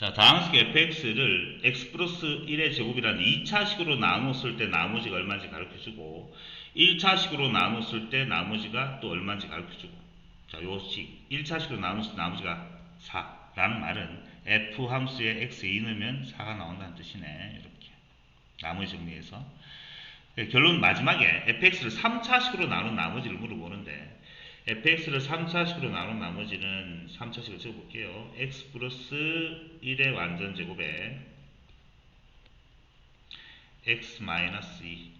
자, 다항식 fx를 x 플러스 1의 제곱이라는 2차식으로 나눴을 때 나머지가 얼마인지 가르쳐주고 1차식으로 나눴을 때 나머지가 또 얼마인지 가르쳐주고. 자, 요식. 1차식으로 나눴을 때 나머지가 4라는 말은 f 함수에 x 2 넣으면 4가 나온다는 뜻이네. 이렇게. 나머지 정리해서. 예, 결론 마지막에 fx를 3차식으로 나눈 나머지를 물어보는데 fx를 3차식으로 나눈 나머지는 3차식을 적어볼게요. x 플러스 1의 완전 제곱에 x 마이너스 2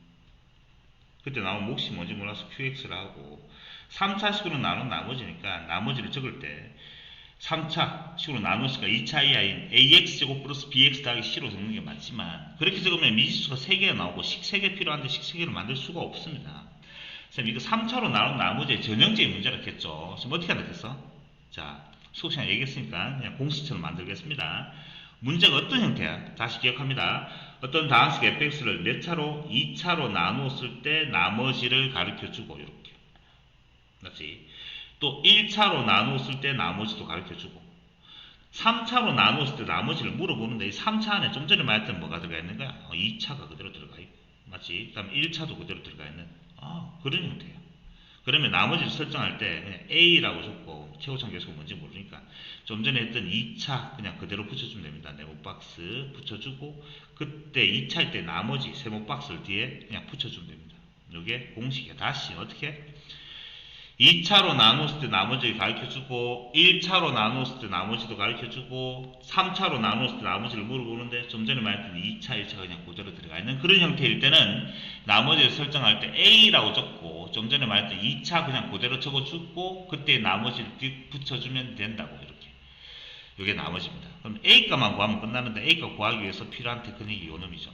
그때 나온 몫이 뭔지 몰라서 qx를 하고 3차식으로 나눈 나머지니까 나머지를 적을 때 3차식으로 나누니까 2차 이하인 ax 제곱 플러스 bx 더하기 c로 적는 게 맞지만 그렇게 적으면 미지수가 3개가 나오고 식 3개 필요한데 식 3개를 만들 수가 없습니다. 선생님 이거 3차로 나눈 나머지의 전형적인 문제라겠죠. 지금 어떻게 하면 됐어? 자 수업 시간 얘기했으니까 그냥 공식처럼 만들겠습니다. 문제가 어떤 형태야? 다시 기억합니다. 어떤 다항식 fx를 몇 차로? 2차로 나누었을 때 나머지를 가르쳐주고 이렇게 맞지? 또 1차로 나누었을 때 나머지도 가르쳐주고 3차로 나누었을 때 나머지를 물어보는데 이 3차 안에 좀 전에 말했던 뭐가 들어가 있는 거야? 어, 2차가 그대로 들어가 있고 맞지? 그 다음에 1차도 그대로 들어가 있는 아 그런 형태야 그러면 나머지를 설정할 때 A라고 적고 최고 참 계수가 뭔지 모르니까 좀 전에 했던 2차 그냥 그대로 붙여주면 됩니다. 네모 박스 붙여주고 그때 2차일 때 나머지 세모 박스를 뒤에 그냥 붙여주면 됩니다. 이게 공식이야. 다시 어떻게? 2차로 나눴을 때 나머지 가르쳐주고 1차로 나눴을 때 나머지도 가르쳐주고 3차로 나눴을 때 나머지를 물어보는데 좀 전에 말했던 2차, 1차가 그냥 그대로 들어가 있는 그런 형태일 때는 나머지를 설정할 때 A라고 적고 좀 전에 말했던 2차 그냥 그대로 적어주고 그때 나머지를 뒤 붙여주면 된다고 이렇게 이게 나머지입니다. 그럼 A값만 구하면 끝나는데 A값 구하기 위해서 필요한 테크닉이 요 놈이죠.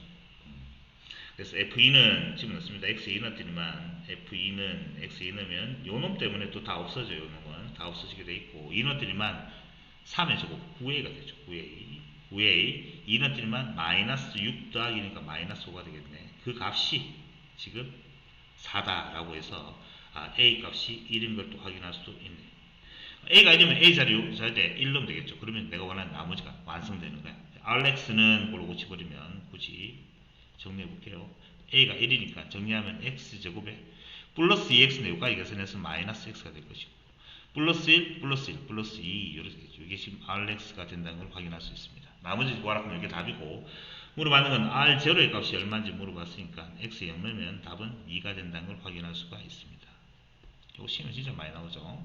그래서 F2는 집어넣습니다. X2 넣었더니만 F2는 X2 넣으면 요놈 때문에 또 다 없어져요. 요놈은 다 없어지게 돼 있고 2 넣었더니만 3의 제곱 9A가 되죠. 9A 9A 2 넣었더니만 마이너스 6 더하기니까 마이너스 5가 되겠네. 그 값이 지금 4다라고 해서 아, A 값이 1인 걸 또 확인할 수도 있네. A가 1이면 A 자리 자리에 1 넣으면 되겠죠. 그러면 내가 원하는 나머지가 완성되는 거야. RX는 그걸 고쳐버리면 굳이 정리해 볼게요. a가 1이니까 정리하면 x제곱에 플러스 2x는 여기까지 계산해서 마이너스 x가 될 것이고 플러스 1, 플러스 1, 플러스 2 이렇게 되죠. 이게 지금 rx가 된다는 걸 확인할 수 있습니다. 나머지 구하라 하면 이게 답이고 물어봤는 건 r0의 값이 얼마인지 물어봤으니까 x 0 넣으면 답은 2가 된다는 걸 확인할 수가 있습니다. 이거 시면 진짜 많이 나오죠.